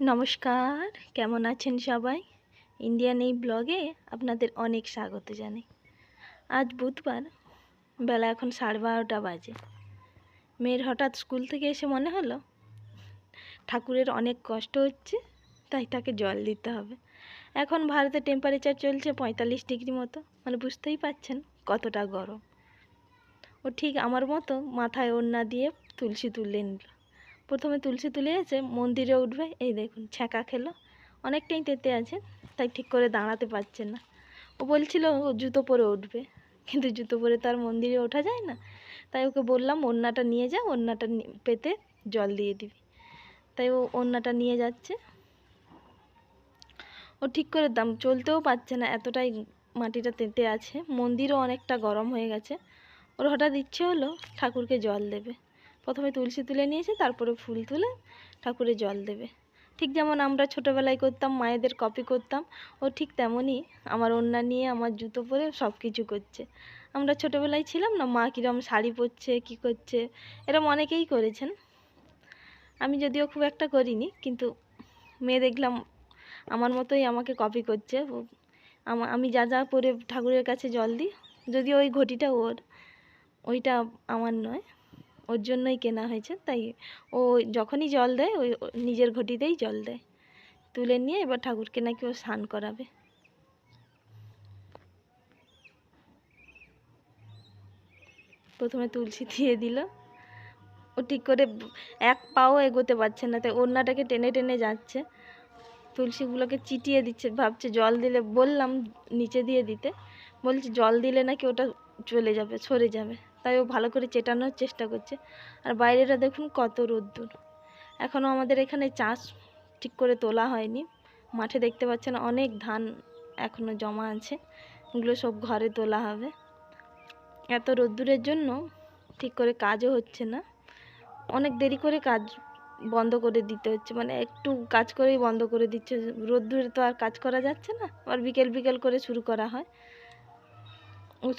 নমস্কার, কেমন আছেন সবাই? ইন্ডিয়ান এই ব্লগে আপনাদের অনেক স্বাগত জানাই। আজ বুধবার, বেলা এখন সাড়ে বারোটা বাজে। মেয়ের হঠাৎ স্কুল থেকে এসে মনে হলো, ঠাকুরের অনেক কষ্ট হচ্ছে, তাই তাকে জল দিতে হবে। এখন ভারতে টেম্পারেচার চলছে পঁয়তাল্লিশ ডিগ্রি মতো মানে বুঝতেই পাচ্ছেন কতটা গরম। ও ঠিক আমার মতো মাথায় ওড়না দিয়ে তুলসী তুলে নিল। প্রথমে তুলসী তুলে এসে মন্দিরে উঠবে। এই দেখুন, ছ্যাঁকা খেলো। অনেকটাই তেতে আছে, তাই ঠিক করে দাঁড়াতে পারছে না। ও বলছিল ও জুতো পরে উঠবে, কিন্তু জুতো পরে তো আর মন্দিরে ওঠা যায় না। তাই ওকে বললাম, ওড়নাটা নিয়ে যা, ওড়নাটা পেতে জল দিয়ে দিবি। তাই ও ওড়নাটা নিয়ে যাচ্ছে। ও ঠিক করে দাম, চলতেও পারছে না, এতটাই মাটিটা তেতে আছে। মন্দিরও অনেকটা গরম হয়ে গেছে। ওর হঠাৎ ইচ্ছে হলো ঠাকুরকে জল দেবে। প্রথমে তুলসী তুলে নিয়েছে তারপরে ফুল তুলে ঠাকুরে জল দেবে। ঠিক যেমন আমরা ছোটোবেলায় করতাম, মায়েদের কপি করতাম, ও ঠিক তেমনই আমার ওড়না নিয়ে, আমার জুতো পরে সব কিছু করছে। আমরা ছোটোবেলায় ছিলাম না, মা কীরকম শাড়ি পরছে, কী করছে, এরম অনেকেই করেছেন। আমি যদিও খুব একটা করিনি, কিন্তু মেয়ে দেখলাম আমার মতোই আমাকে কপি করছে। আমি যা যা পরে ঠাকুরের কাছে জল দিই, যদিও ওই ঘটিটা ওর, ওইটা আমার নয়। ওর জন্যই কেনা হয়েছে, তাই ও যখনই জল দেয়, ওই নিজের ঘটিতেই জল দেয়। তুলে নিয়ে এবার ঠাকুরকে নাকি ও স্নান করাবে। প্রথমে তুলসী দিয়ে দিল। ও ঠিক করে এক পাও এগোতে পারছে না, তাই ওড়নাটাকে টেনে টেনে যাচ্ছে। তুলসীগুলোকে চিটিয়ে দিচ্ছে, ভাবছে জল দিলে, বললাম নিচে দিয়ে দিতে। বলছে জল দিলে নাকি ওটা চলে যাবে, সরে যাবে। তাই ও ভালো করে চেটানোর চেষ্টা করছে। আর বাইরেটা দেখুন কত রোদ্দুর। এখনও আমাদের এখানে চাষ ঠিক করে তোলা হয়নি। মাঠে দেখতে পাচ্ছেন অনেক ধান এখনও জমা আছে। এগুলো সব ঘরে তোলা হবে। এত রোদ্দুরের জন্য ঠিক করে কাজও হচ্ছে না। অনেক দেরি করে কাজ বন্ধ করে দিতে হচ্ছে। মানে একটু কাজ করেই বন্ধ করে দিচ্ছে। রোদ্দুরে তো আর কাজ করা যাচ্ছে না। আর বিকেল বিকেল করে শুরু করা হয়।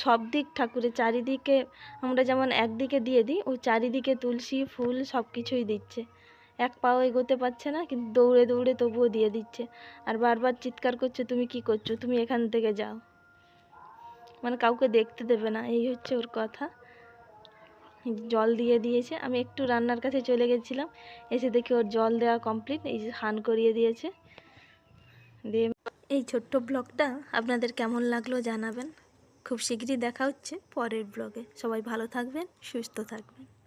সব দিক ঠাকুরের চারিদিকে আমরা যেমন একদিকে দিয়ে দিই, ও চারিদিকে তুলসী, ফুল সব কিছুই দিচ্ছে। এক পাও এগোতে পারছে না, কিন্তু দৌড়ে দৌড়ে তবুও দিয়ে দিচ্ছে। আর বারবার চিৎকার করছে, তুমি কি করছ? তুমি এখান থেকে যাও। মানে কাউকে দেখতে দেবে না, এই হচ্ছে ওর কথা। জল দিয়ে দিয়েছে। আমি একটু রান্নার কাছে চলে গেছিলাম, এসে দেখি ওর জল দেওয়া কমপ্লিট, এই যে স্নান করিয়ে দিয়েছে। দিয়ে এই ছোট্ট ব্লগটা আপনাদের কেমন লাগল জানাবেন। খুব শীঘ্রই দেখা হচ্ছে পরের ব্লগে সবাই ভালো থাকবেন সুস্থ থাকবেন।